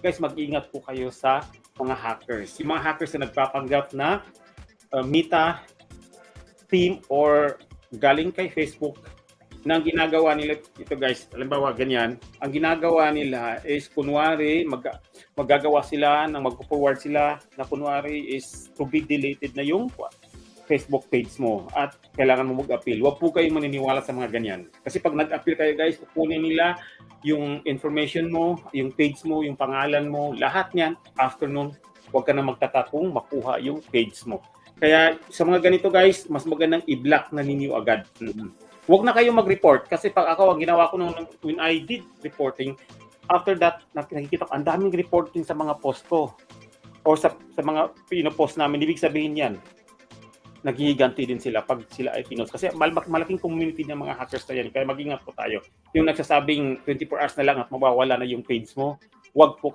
guys, mag-ingat po kayo sa mga hackers. Yung mga hackers na nagpapanggap na uh, Meta team or galing kay Facebook na ang ginagawa nila ito guys, halimbawa ganyan, ang ginagawa nila is kunwari mag, magagawa sila ng magpo-forward sila na kunwari is to be deleted na yung Facebook page mo at kailangan mo mag-appeal. Huwag po kayong maniniwala sa mga ganyan. Kasi pag nag-appeal kayo guys, kukunin nila yung information mo, yung page mo, yung pangalan mo, lahat niyan. After nun, huwag ka na magtatakong makuha yung page mo. Kaya sa mga ganito guys, mas magandang i-block na ninyo agad. Mhm. Huwag na kayo mag-report kasi pag ako, ang ginawa ko nung when I did reporting, after that, nakikita ko, ang daming reporting sa mga post ko or sa, sa mga pino-post namin. Ibig sabihin yan, naghihiganti din sila pag sila ay pinost. Kasi mal- malaking community ng mga hackers na yan. Kaya mag-ingat po tayo. Yung nagsasabing 24 hours na lang at mawawala na yung page mo, huwag po